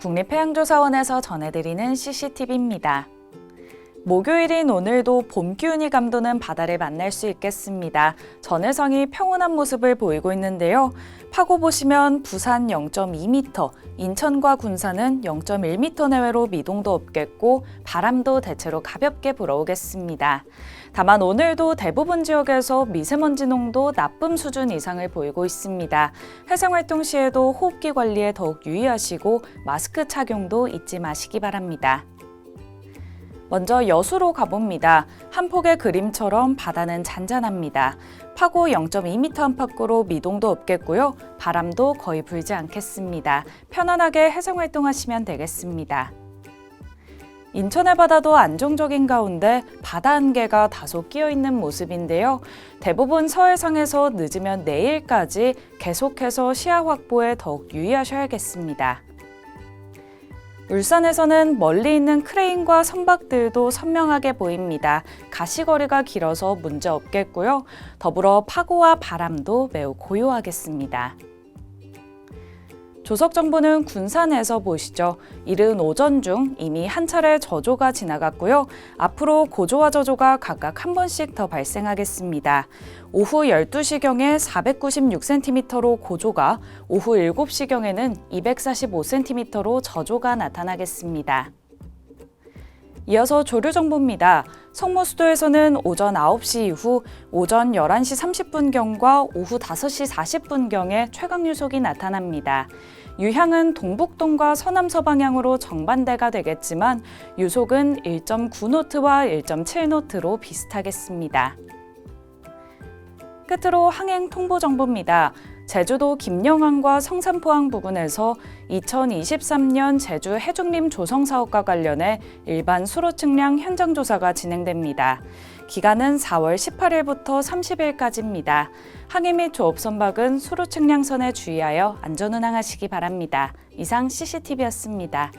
국립해양조사원에서 전해드리는 CCTV입니다. 목요일인 오늘도 봄 기운이 감도는 바다를 만날 수 있겠습니다. 전해성이 평온한 모습을 보이고 있는데요. 파고 보시면 부산 0.2m, 인천과 군산은 0.1m 내외로 미동도 없겠고 바람도 대체로 가볍게 불어오겠습니다. 다만 오늘도 대부분 지역에서 미세먼지 농도 나쁨 수준 이상을 보이고 있습니다. 해상 활동 시에도 호흡기 관리에 더욱 유의하시고 마스크 착용도 잊지 마시기 바랍니다. 먼저 여수로 가봅니다. 한 폭의 그림처럼 바다는 잔잔합니다. 파고 0.2m 안팎으로 미동도 없겠고요. 바람도 거의 불지 않겠습니다. 편안하게 해상 활동하시면 되겠습니다. 인천의 바다도 안정적인 가운데 바다 안개가 다소 끼어 있는 모습인데요. 대부분 서해상에서 늦으면 내일까지 계속해서 시야 확보에 더욱 유의하셔야겠습니다. 울산에서는 멀리 있는 크레인과 선박들도 선명하게 보입니다. 가시거리가 길어서 문제 없겠고요. 더불어 파고와 바람도 매우 고요하겠습니다. 조석 정보는 군산에서 보시죠. 이른 오전 중 이미 한 차례 저조가 지나갔고요. 앞으로 고조와 저조가 각각 한 번씩 더 발생하겠습니다. 오후 12시경에 496cm로 고조가, 오후 7시경에는 245cm로 저조가 나타나겠습니다. 이어서 조류 정보입니다. 성모수도에서는 오전 9시 이후 오전 11시 30분경과 오후 5시 40분경에 최강 유속이 나타납니다. 유향은 동북동과 서남서 방향으로 정반대가 되겠지만 유속은 1.9노트와 1.7노트로 비슷하겠습니다. 끝으로 항행 통보 정보입니다. 제주도 김영항과 성산포항 부근에서 2023년 제주 해중림 조성 사업과 관련해 일반 수로 측량 현장 조사가 진행됩니다. 기간은 4월 18일부터 30일까지입니다. 항해 및 조업 선박은 수로 측량선에 주의하여 안전 운항하시기 바랍니다. 이상 CCTV였습니다.